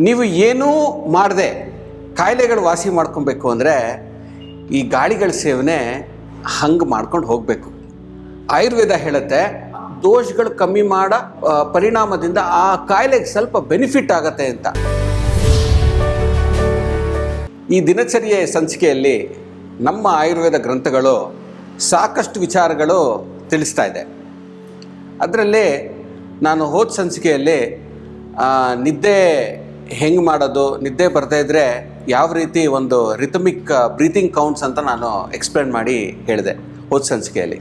ನೀವು ಏನೂ ಮಾಡದೆ ಕಾಯಿಲೆಗಳು ವಾಸಿ ಮಾಡ್ಕೊಬೇಕು ಅಂದರೆ ಈ ಗಾಳಿಗಳ ಸೇವನೆ ಹಂಗೆ ಮಾಡ್ಕೊಂಡು ಹೋಗಬೇಕು. ಆಯುರ್ವೇದ ಹೇಳುತ್ತೆ, ದೋಷಗಳು ಕಮ್ಮಿ ಮಾಡ ಪರಿಣಾಮದಿಂದ ಆ ಕಾಯಿಲೆಗೆ ಸ್ವಲ್ಪ ಬೆನಿಫಿಟ್ ಆಗತ್ತೆ ಅಂತ. ಈ ದಿನಚರಿಯ ಸಂಚಿಕೆಯಲ್ಲಿ ನಮ್ಮ ಆಯುರ್ವೇದ ಗ್ರಂಥಗಳು ಸಾಕಷ್ಟು ವಿಚಾರಗಳು ತಿಳಿಸ್ತಾ ಇದೆ. ಅದರಲ್ಲಿ ನಾನು ಹೋದ ಸಂಚಿಕೆಯಲ್ಲಿ ನಿದ್ದೆ ಹೆಂಗೆ ಮಾಡೋದು? ನಿದ್ದೆ ಬರ್ತಾ ಇದ್ದರೆ ಯಾವ ರೀತಿ ಒಂದು ರಿಥಮಿಕ್ ಬ್ರೀತಿಂಗ್ ಕೌಂಟ್ಸ್ ಅಂತ ನಾನು ಎಕ್ಸ್ಪ್ಲೇನ್ ಮಾಡಿ ಹೇಳಿದೆ ಹೋದ ಸಂಚಿಕೆಯಲ್ಲಿ.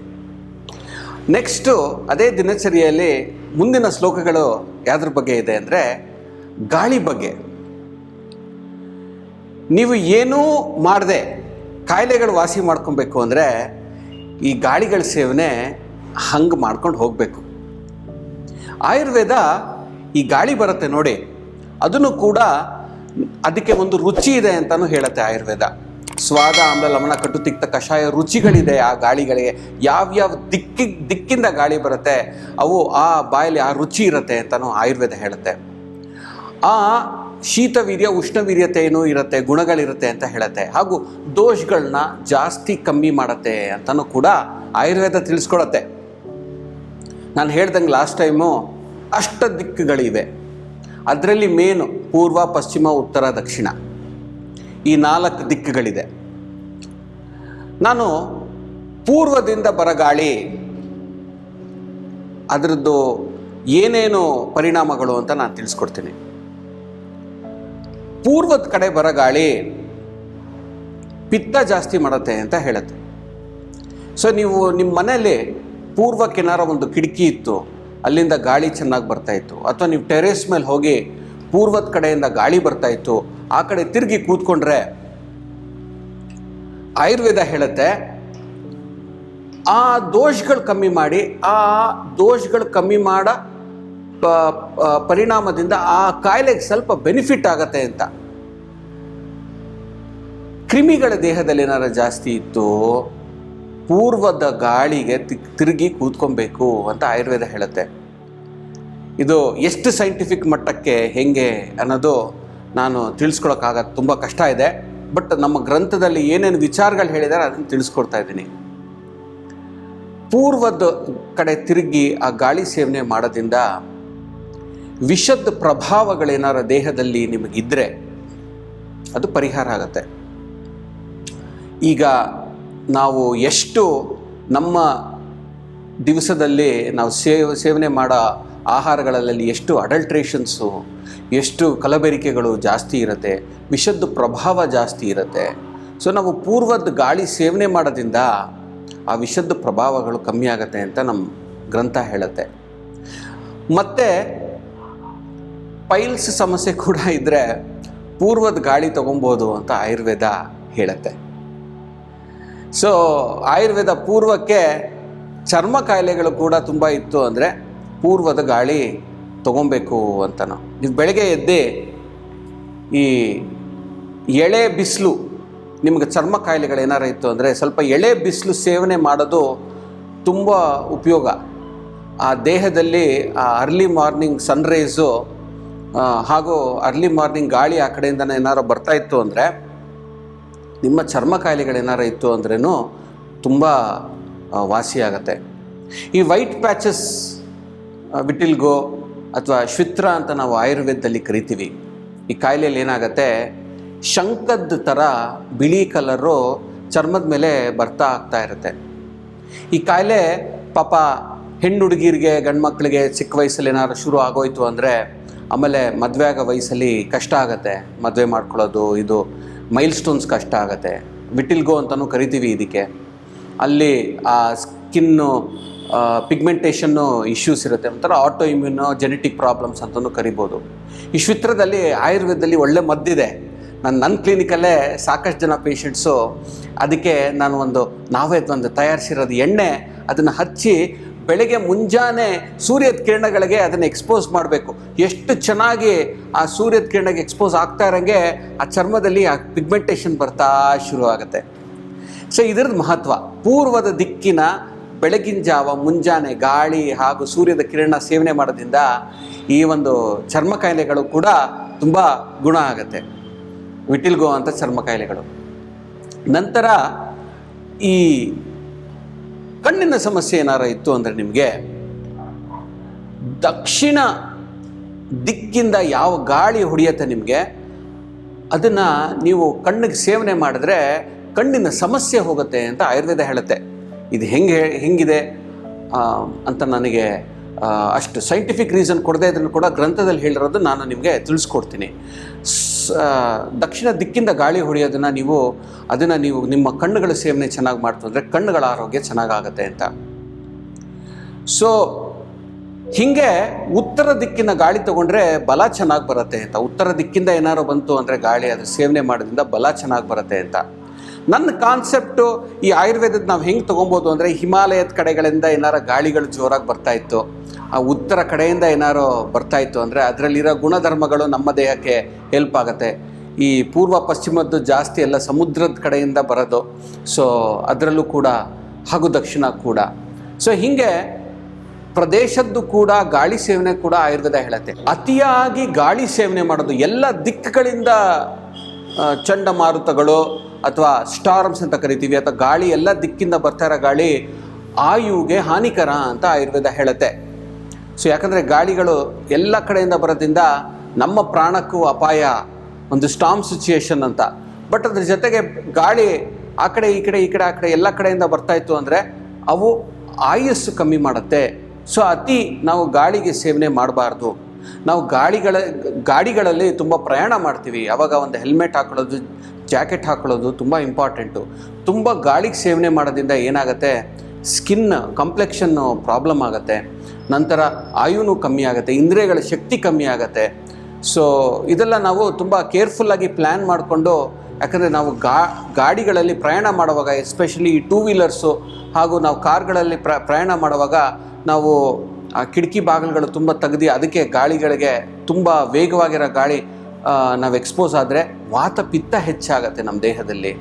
ನೆಕ್ಸ್ಟು ಅದೇ ದಿನಚರಿಯಲ್ಲಿ ಮುಂದಿನ ಶ್ಲೋಕಗಳು ಯಾವುದ್ರ ಬಗ್ಗೆ ಇದೆ ಅಂದರೆ ಗಾಳಿ ಬಗ್ಗೆ. ನೀವು ಏನೂ ಮಾಡದೆ ಕಾಯಿಲೆಗಳು ವಾಸಿ ಮಾಡ್ಕೊಬೇಕು ಅಂದರೆ ಈ ಗಾಳಿಗಳ ಸೇವನೆ ಹಂಗೆ ಮಾಡ್ಕೊಂಡು ಹೋಗಬೇಕು. ಆಯುರ್ವೇದ ಈ ಗಾಳಿ ಬರುತ್ತೆ ನೋಡಿ ಅದನ್ನು ಕೂಡ ಅದಕ್ಕೆ ಒಂದು ರುಚಿ ಇದೆ ಅಂತಲೂ ಹೇಳುತ್ತೆ ಆಯುರ್ವೇದ. ಸ್ವಾದ, ಆಮ್ಲ, ಲವಣ ಕಟ್ಟು ತಿಕ್ತ, ಕಷಾಯ ರುಚಿಗಳಿದೆ ಆ ಗಾಳಿಗಳಿಗೆ. ಯಾವ್ಯಾವ ದಿಕ್ಕಿ, ದಿಕ್ಕಿಂದ ಗಾಳಿ ಬರುತ್ತೆ, ಅವು ಆ ಬಾಯಲ್ಲಿ ಆ ರುಚಿ ಇರುತ್ತೆ ಅಂತಲೂ ಆಯುರ್ವೇದ ಹೇಳುತ್ತೆ. ಆ ಶೀತವೀರ್ಯ ಉಷ್ಣವೀರ್ಯತೆಯೂ ಇರುತ್ತೆ, ಗುಣಗಳಿರುತ್ತೆ ಅಂತ ಹೇಳುತ್ತೆ. ಹಾಗೂ ದೋಷಗಳನ್ನ ಜಾಸ್ತಿ ಕಮ್ಮಿ ಮಾಡುತ್ತೆ ಅಂತಲೂ ಕೂಡ ಆಯುರ್ವೇದ ತಿಳಿಸ್ಕೊಡತ್ತೆ ನಾನು ಹೇಳ್ದಂಗೆ ಲಾಸ್ಟ್ ಟೈಮು ಅಷ್ಟ ದಿಕ್ಕುಗಳಿವೆ. ಅದರಲ್ಲಿ ಮೇನ್ ಪೂರ್ವ, ಪಶ್ಚಿಮ, ಉತ್ತರ, ದಕ್ಷಿಣ. ಈ ನಾಲ್ಕು ದಿಕ್ಕುಗಳಿದೆ. ನಾನು ಪೂರ್ವದಿಂದ ಬರಗಾಳಿ, ಅದರದ್ದು ಏನೇನು ಪರಿಣಾಮಗಳು ಅಂತ ನಾನು ತಿಳಿಸ್ಕೊಡ್ತೀನಿ. ಪೂರ್ವದ ಕಡೆ ಬರಗಾಳಿ ಪಿತ್ತ ಜಾಸ್ತಿ ಮಾಡುತ್ತೆ ಅಂತ ಹೇಳುತ್ತೆ. ಸೊ, ನೀವು ನಿಮ್ಮ ಮನೆಯಲ್ಲಿ ಪೂರ್ವಕ್ಕೇನಾರ ಒಂದು ಕಿಟಕಿ ಇತ್ತು ಅಲ್ಲಿಂದ ಗಾಳಿ ಚೆನ್ನಾಗಿ ಬರ್ತಾ ಇತ್ತು. ಅಥವಾ ನೀವು ಟೆರೇಸ್ ಮೇಲೆ ಹೋಗಿ ಪೂರ್ವದ ಕಡೆಯಿಂದ ಗಾಳಿ ಬರ್ತಾ ಇತ್ತು. ಆ ಕಡೆ ತಿರುಗಿ ಕೂತ್ಕೊಂಡ್ರೆ ಆಯುರ್ವೇದ ಹೇಳುತ್ತೆ, ಆ ದೋಷಗಳು ಕಮ್ಮಿ ಮಾಡಿ, ಆ ದೋಷಗಳು ಕಮ್ಮಿ ಮಾಡ ಪರಿಣಾಮದಿಂದ ಆ ಕಾಯಿಲೆಗೆ ಸ್ವಲ್ಪ ಬೆನಿಫಿಟ್ ಆಗತ್ತೆ ಅಂತ. ಕ್ರಿಮಿಗಳ ದೇಹದಲ್ಲಿ ಏನಾರ ಜಾಸ್ತಿ ಇತ್ತು ಪೂರ್ವದ ಗಾಳಿಗೆ ತಿರುಗಿ ಕೂತ್ಕೊಬೇಕು ಅಂತ ಆಯುರ್ವೇದ ಹೇಳುತ್ತೆ. ಇದು ಎಷ್ಟು ಸೈಂಟಿಫಿಕ್ ಮಟ್ಟಕ್ಕೆ ಹೆಂಗೆ ಅನ್ನೋದು ನಾನು ತಿಳಿಸ್ಕೊಳಕ್ಕಾಗ ತುಂಬ ಕಷ್ಟ ಇದೆ. ಬಟ್ ನಮ್ಮ ಗ್ರಂಥದಲ್ಲಿ ಏನೇನು ವಿಚಾರಗಳು ಹೇಳಿದ್ದಾರೆ ಅದನ್ನು ತಿಳಿಸ್ಕೊಡ್ತಾ ಇದ್ದೀನಿ. ಪೂರ್ವದ ಕಡೆ ತಿರುಗಿ ಆ ಗಾಳಿ ಸೇವನೆ ಮಾಡೋದ್ರಿಂದ ವಿಷದ ಪ್ರಭಾವಗಳೇನಾರ ದೇಹದಲ್ಲಿ ನಿಮಗಿದ್ರೆ ಅದು ಪರಿಹಾರ ಆಗುತ್ತೆ. ಈಗ ನಾವು ಎಷ್ಟು ನಮ್ಮ ದಿವಸದಲ್ಲಿ ನಾವು ಸೇವ, ಸೇವನೆ ಮಾಡೋ ಆಹಾರಗಳಲ್ಲಿ ಎಷ್ಟು ಅಡಲ್ಟ್ರೇಷನ್ಸು ಎಷ್ಟು ಕಲಬೆರಿಕೆಗಳು ಜಾಸ್ತಿ ಇರುತ್ತೆ, ವಿಷದ್ದು ಪ್ರಭಾವ ಜಾಸ್ತಿ ಇರುತ್ತೆ. ಸೊ ನಾವು ಪೂರ್ವದ ಗಾಳಿ ಸೇವನೆ ಮಾಡೋದ್ರಿಂದ ಆ ವಿಷದ ಪ್ರಭಾವಗಳು ಕಮ್ಮಿ ಆಗುತ್ತೆ ಅಂತ ನಮ್ಮ ಗ್ರಂಥ ಹೇಳುತ್ತೆ. ಮತ್ತು ಪೈಲ್ಸ್ ಸಮಸ್ಯೆ ಕೂಡ ಇದ್ದರೆ ಪೂರ್ವದ ಗಾಳಿ ತಗೊಬೋದು ಅಂತ ಆಯುರ್ವೇದ ಹೇಳುತ್ತೆ. ಸೊ ಆಯುರ್ವೇದ ಪೂರ್ವಕ್ಕೆ ಚರ್ಮ ಕಾಯಿಲೆಗಳು ಕೂಡ ತುಂಬ ಇತ್ತು ಅಂದರೆ ಪೂರ್ವದ ಗಾಳಿ ತಗೊಬೇಕು ಅಂತನೋ ನೀವು. ಬೆಳಗ್ಗೆ ಎದ್ದು ಈ ಎಳೆ ಬಿಸಿಲು, ನಿಮಗೆ ಚರ್ಮ ಕಾಯಿಲೆಗಳು ಏನಾರು ಇತ್ತು ಅಂದರೆ ಸ್ವಲ್ಪ ಎಳೆ ಬಿಸಿಲು ಸೇವನೆ ಮಾಡೋದು ತುಂಬ ಉಪಯೋಗ. ಆ ದೇಹದಲ್ಲಿ ಆ ಅರ್ಲಿ ಮಾರ್ನಿಂಗ್ ಸನ್ರೈಸು ಹಾಗೂ ಅರ್ಲಿ ಮಾರ್ನಿಂಗ್ ಗಾಳಿ ಆ ಕಡೆಯಿಂದನೇ ಏನಾರು ಬರ್ತಾ ಇತ್ತು ಅಂದರೆ ನಿಮ್ಮ ಚರ್ಮ ಕಾಯಿಲೆಗಳೇನಾರ ಇತ್ತು ಅಂದ್ರೂ ತುಂಬ ವಾಸಿಯಾಗತ್ತೆ. ಈ ವೈಟ್ ಪ್ಯಾಚಸ್ ವಿಟಿಲ್ಗೋ ಅಥವಾ ಶ್ವಿತ್ರ ಅಂತ ನಾವು ಆಯುರ್ವೇದದಲ್ಲಿ ಕರಿತೀವಿ, ಈ ಕಾಯಿಲೆಯಲ್ಲಿ ಏನಾಗುತ್ತೆ ಶಂಕದ ಥರ ಬಿಳಿ ಕಲರು ಚರ್ಮದ ಮೇಲೆ ಬರ್ತಾ ಆಗ್ತಾ ಇರುತ್ತೆ. ಈ ಕಾಯಿಲೆ ಪಾಪ ಹೆಣ್ಣು ಹುಡುಗಿರಿಗೆ ಗಂಡು ಮಕ್ಕಳಿಗೆ ಚಿಕ್ಕ ವಯಸ್ಸಲ್ಲಿ ಏನಾದ್ರು ಶುರು ಆಗೋಯ್ತು ಅಂದರೆ ಆಮೇಲೆ ಮದುವೆ ಆಗೋ ವಯಸ್ಸಲ್ಲಿ ಕಷ್ಟ ಆಗುತ್ತೆ. ಮದುವೆ ಮಾಡ್ಕೊಳ್ಳೋದು, ಇದು ಮೈಲ್ ಸ್ಟೋನ್ಸ್ ಕಷ್ಟ ಆಗುತ್ತೆ. ವಿಟಿಲ್ಗೋ ಅಂತಲೂ ಕರಿತೀವಿ ಇದಕ್ಕೆ. ಅಲ್ಲಿ ಆ ಸ್ಕಿನ್ನು ಪಿಗ್ಮೆಂಟೇಷನ್ನು ಇಶ್ಯೂಸ್ ಇರುತ್ತೆ. ಒಂಥರ ಆಟೋ ಇಮ್ಯೂನೋ ಜೆನೆಟಿಕ್ ಪ್ರಾಬ್ಲಮ್ಸ್ ಅಂತಲೂ ಕರಿಬೋದು. ಈ ಶ್ವಿತ್ರದಲ್ಲಿ ಆಯುರ್ವೇದದಲ್ಲಿ ಒಳ್ಳೆ ಮದ್ದಿದೆ. ನಾನು ನನ್ನ ಕ್ಲಿನಿಕಲ್ಲೇ ಸಾಕಷ್ಟು ಜನ ಪೇಷಂಟ್ಸು ಅದಕ್ಕೆ ನಾನು ಒಂದು ನಾವೇ ಒಂದು ತಯಾರಿಸಿರೋದು ಎಣ್ಣೆ, ಅದನ್ನು ಹಚ್ಚಿ ಬೆಳಗ್ಗೆ ಮುಂಜಾನೆ ಸೂರ್ಯದ ಕಿರಣಗಳಿಗೆ ಅದನ್ನು ಎಕ್ಸ್ಪೋಸ್ ಮಾಡಬೇಕು. ಎಷ್ಟು ಚೆನ್ನಾಗಿ ಆ ಸೂರ್ಯದ ಕಿರಣಕ್ಕೆ ಎಕ್ಸ್ಪೋಸ್ ಆಗ್ತಾ ಇರೋಂಗೆ ಆ ಚರ್ಮದಲ್ಲಿ ಆ ಪಿಗ್ಮೆಂಟೇಷನ್ ಬರ್ತಾ ಶುರು ಆಗುತ್ತೆ ಸೊ ಇದರದ್ದು ಮಹತ್ವ. ಪೂರ್ವದ ದಿಕ್ಕಿನ ಬೆಳಗಿನ ಜಾವ, ಮುಂಜಾನೆ ಗಾಳಿ ಹಾಗೂ ಸೂರ್ಯದ ಕಿರಣ ಸೇವನೆ ಮಾಡೋದ್ರಿಂದ ಈ ಒಂದು ಚರ್ಮ ಕಾಯಿಲೆಗಳು ಕೂಡ ತುಂಬ ಗುಣ ಆಗುತ್ತೆ. ವಿಟಿಲ್ಗೋ ಅಂತ ಚರ್ಮ ಕಾಯಿಲೆಗಳು. ನಂತರ ಈ ಕಣ್ಣಿನ ಸಮಸ್ಯೆ ಏನಾರ ಇತ್ತು ಅಂದರೆ ನಿಮಗೆ ದಕ್ಷಿಣ ದಿಕ್ಕಿಂದ ಯಾವ ಗಾಳಿ ಹೊಡೆಯುತ್ತೆ ನಿಮಗೆ, ಅದನ್ನು ನೀವು ಕಣ್ಣಿಗೆ ಸೇವನೆ ಮಾಡಿದ್ರೆ ಕಣ್ಣಿನ ಸಮಸ್ಯೆ ಹೋಗುತ್ತೆ ಅಂತ ಆಯುರ್ವೇದ ಹೇಳುತ್ತೆ. ಇದು ಹೆಂಗೆ ಹೆಂಗಿದೆ? ಅಂತ ನನಗೆ ಅಷ್ಟು ಸೈಂಟಿಫಿಕ್ ರೀಸನ್ ಕೊಡದೆ ಇದನ್ನು ಕೂಡ ಗ್ರಂಥದಲ್ಲಿ ಹೇಳಿರೋದು ನಾನು ನಿಮಗೆ ತಿಳಿಸ್ಕೊಡ್ತೀನಿ. ದಕ್ಷಿಣ ದಿಕ್ಕಿಂದ ಗಾಳಿ ಹೊಡೆಯೋದನ್ನು ನೀವು, ಅದನ್ನು ನೀವು ನಿಮ್ಮ ಕಣ್ಣುಗಳ ಸೇವನೆ ಚೆನ್ನಾಗಿ ಮಾಡ್ತಂದರೆ ಕಣ್ಣುಗಳ ಆರೋಗ್ಯ ಚೆನ್ನಾಗಾಗತ್ತೆ ಅಂತ. ಸೊ ಹೀಗೆ ಉತ್ತರ ದಿಕ್ಕಿನ ಗಾಳಿ ತಗೊಂಡ್ರೆ ಬಲ ಚೆನ್ನಾಗಿ ಬರುತ್ತೆ ಅಂತ. ಉತ್ತರ ದಿಕ್ಕಿಂದ ಏನಾರು ಬಂತು ಅಂದರೆ ಗಾಳಿ ಅದು ಸೇವನೆ ಮಾಡೋದ್ರಿಂದ ಬಲ ಚೆನ್ನಾಗಿ ಬರುತ್ತೆ ಅಂತ. ನನ್ನ ಕಾನ್ಸೆಪ್ಟು ಈ ಆಯುರ್ವೇದದ ನಾವು ಹೆಂಗೆ ತೊಗೊಬೋದು ಅಂದರೆ ಹಿಮಾಲಯದ ಕಡೆಗಳಿಂದ ಏನಾರ ಗಾಳಿಗಳು ಜೋರಾಗಿ ಬರ್ತಾ ಇತ್ತು. ಆ ಉತ್ತರ ಕಡೆಯಿಂದ ಏನಾರು ಬರ್ತಾ ಇತ್ತು ಅಂದರೆ ಅದರಲ್ಲಿರೋ ಗುಣಧರ್ಮಗಳು ನಮ್ಮ ದೇಹಕ್ಕೆ ಹೆಲ್ಪ್ ಆಗುತ್ತೆ. ಈ ಪೂರ್ವ ಪಶ್ಚಿಮದ್ದು ಜಾಸ್ತಿ ಎಲ್ಲ ಸಮುದ್ರದ ಕಡೆಯಿಂದ ಬರೋದು ಸೊ ಅದರಲ್ಲೂ ಕೂಡ, ಹಾಗೂ ದಕ್ಷಿಣ ಕೂಡ. ಸೊ ಹೀಗೆ ಪ್ರದೇಶದ್ದು ಕೂಡ ಗಾಳಿ ಸೇವನೆ ಕೂಡ ಆಯುರ್ವೇದ ಹೇಳುತ್ತೆ. ಅತಿಯಾಗಿ ಗಾಳಿ ಸೇವನೆ ಮಾಡೋದು ಎಲ್ಲ ದಿಕ್ಕುಗಳಿಂದ ಚಂಡಮಾರುತಗಳು ಅಥವಾ ಸ್ಟಾರ್ಮ್ಸ್ ಅಂತ ಕರಿತೀವಿ, ಅಥವಾ ಗಾಳಿ ಎಲ್ಲ ದಿಕ್ಕಿಂದ ಬರ್ತಾ ಇರೋ ಗಾಳಿ ಆಯುಗೆ ಹಾನಿಕರ ಅಂತ ಆಯುರ್ವೇದ ಹೇಳುತ್ತೆ. ಸೊ ಯಾಕಂದರೆ ಗಾಳಿಗಳು ಎಲ್ಲ ಕಡೆಯಿಂದ ಬರೋದ್ರಿಂದ ನಮ್ಮ ಪ್ರಾಣಕ್ಕೂ ಅಪಾಯ, ಒಂದು ಸ್ಟಾಮ್ ಸಿಚುಯೇಷನ್ ಅಂತ. ಬಟ್ ಅದ್ರ ಜೊತೆಗೆ ಗಾಳಿ ಆ ಕಡೆ, ಈ ಕಡೆ ಈ ಕಡೆ, ಆ ಕಡೆ ಎಲ್ಲ ಕಡೆಯಿಂದ ಬರ್ತಾ ಇತ್ತು ಅಂದರೆ ಅವು ಆಯಸ್ಸು ಕಮ್ಮಿ ಮಾಡುತ್ತೆ. ಸೊ ಅತಿ ನಾವು ಗಾಳಿಗೆ ಸೇವನೆ ಮಾಡಬಾರ್ದು. ನಾವು ಗಾಳಿಗಳ, ಗಾಡಿಗಳಲ್ಲಿ ತುಂಬ ಪ್ರಯಾಣ ಮಾಡ್ತೀವಿ. ಅವಾಗ ಒಂದು ಹೆಲ್ಮೆಟ್ ಹಾಕೊಳ್ಳೋದು ಜಾಕೆಟ್ ಹಾಕೊಳ್ಳೋದು ತುಂಬ ಇಂಪಾರ್ಟೆಂಟು ತುಂಬ ಗಾಳಿಗೆ ಸೇವನೆ ಮಾಡೋದ್ರಿಂದ ಏನಾಗುತ್ತೆ? ಸ್ಕಿನ್ ಕಾಂಪ್ಲೆಕ್ಷನ್ನು ಪ್ರಾಬ್ಲಮ್ ಆಗುತ್ತೆ. ನಂತರ ಆಯುನು ಕಮ್ಮಿ ಆಗುತ್ತೆ, ಇಂದ್ರಿಯಗಳ ಶಕ್ತಿ ಕಮ್ಮಿ ಆಗುತ್ತೆ. ಸೊ ಇದೆಲ್ಲ ನಾವು ತುಂಬ ಕೇರ್ಫುಲ್ಲಾಗಿ ಪ್ಲ್ಯಾನ್ ಮಾಡಿಕೊಂಡು, ಯಾಕಂದರೆ ನಾವು ಗಾ, ಗಾಡಿಗಳಲ್ಲಿ ಪ್ರಯಾಣ ಮಾಡುವಾಗ ಎಸ್ಪೆಷಲಿ ಟೂ ವೀಲರ್ಸು ಹಾಗೂ ನಾವು ಕಾರ್ಗಳಲ್ಲಿ ಪ್ರ, ಪ್ರಯಾಣ ಮಾಡುವಾಗ, ನಾವು, ಆ, ಕಿಟಕಿ ಬಾಗಿಲುಗಳು ತುಂಬ ತೆಗೆದು, ಅದಕ್ಕೆ ಗಾಳಿಗಳಿಗೆ ತುಂಬ ವೇಗವಾಗಿರೋ ಗಾಳಿ ನಾವು ಎಕ್ಸ್ಪೋಸ್ ಆದರೆ ವಾತ ಪಿತ್ತ ಹೆಚ್ಚಾಗತ್ತೆ ನಮ್ಮ ದೇಹದಲ್ಲಿ.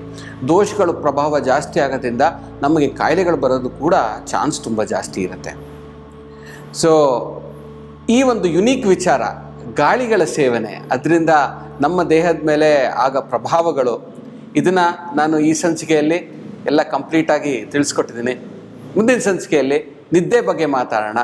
ದೋಷಗಳು ಪ್ರಭಾವ ಜಾಸ್ತಿ ಆಗೋದ್ರಿಂದ ನಮಗೆ ಕಾಯಿಲೆಗಳು ಬರೋದು ಕೂಡ ಚಾನ್ಸ್ ತುಂಬ ಜಾಸ್ತಿ ಇರುತ್ತೆ. ಸೊ ಈ ಒಂದು ಯುನೀಕ್ ವಿಚಾರ, ಗಾಳಿಗಳ ಸೇವನೆ, ಅದರಿಂದ ನಮ್ಮ ದೇಹದ ಮೇಲೆ ಆಗ ಪ್ರಭಾವಗಳು. ಇದನ್ನು ನಾನು ಈ ಸಂಚಿಕೆಯಲ್ಲಿ ಎಲ್ಲ ಕಂಪ್ಲೀಟಾಗಿ ತಿಳಿಸ್ಕೊಟ್ಟಿದ್ದೀನಿ. ಮುಂದಿನ ಸಂಚಿಕೆಯಲ್ಲಿ ನಿದ್ದೆ ಬಗ್ಗೆ ಮಾತಾಡೋಣ.